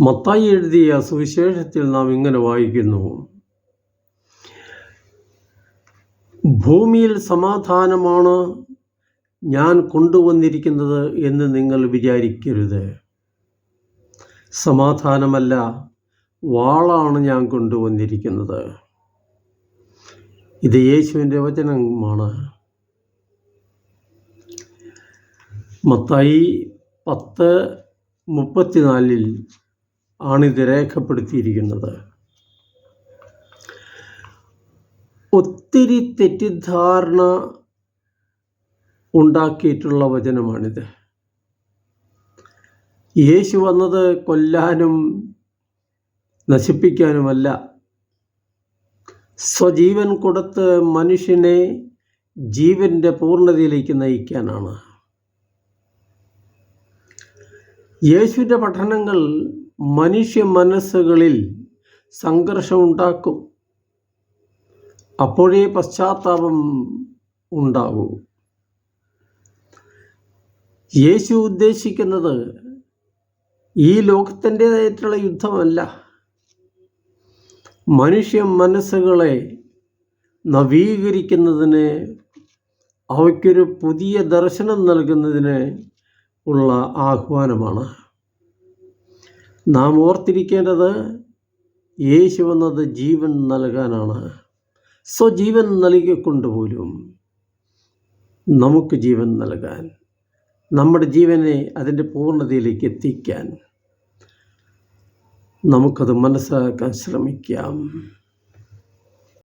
മത്തായി എഴുതിയ സുവിശേഷത്തിൽ നാം ഇങ്ങനെ വായിക്കുന്നു. ഭൂമിയിൽ സമാധാനമാണ് ഞാൻ കൊണ്ടുവന്നിരിക്കുന്നത് എന്ന് നിങ്ങൾ വിചാരിക്കരുത്. സമാധാനമല്ല വാളാണ് ഞാൻ കൊണ്ടുവന്നിരിക്കുന്നത്. ഇത് യേശുവിന്റെ വചനമാണ്. മത്തായി പത്ത് മുപ്പത്തിനാലിൽ ആണിത് രേഖപ്പെടുത്തിയിരിക്കുന്നത്. ഒത്തിരി തെറ്റിദ്ധാരണ ഉണ്ടാക്കിയിട്ടുള്ള വചനമാണിത്. യേശു വന്നത് കൊല്ലാനും നശിപ്പിക്കാനുമല്ല. സ്വജീവൻ കൊടുത്ത് മനുഷ്യനെ ജീവന്റെ പൂർണതയിലേക്ക് നയിക്കാനാണ്. യേശുവിന്റെ പഠനങ്ങൾ മനുഷ്യ മനസ്സുകളിൽ സംഘർഷമുണ്ടാക്കും അപ്പോഴേ പശ്ചാത്താപം ഉണ്ടാകൂ. യേശു ഉദ്ദേശിക്കുന്നത് ഈ ലോകത്തിന്റെതായിട്ടുള്ള യുദ്ധമല്ല. മനുഷ്യ മനസ്സുകളെ നവീകരിക്കുന്നതിന് അവയ്ക്കൊരു പുതിയ ദർശനം നൽകുന്നതിന് ഉള്ള ആഹ്വാനമാണ്. നാം ഓർത്തിരിക്കേണ്ടത് യേശു എന്നത് ജീവൻ നൽകാനാണ്. സ്വജീവൻ നൽകിക്കൊണ്ടുപോലും നമുക്ക് ജീവൻ നൽകാൻ നമ്മുടെ ജീവനെ അതിന്റെ പൂർണതയിലേക്ക് എത്തിക്കാൻ നമുക്കത് മനസ്സിലാക്കാൻ ശ്രമിക്കാം.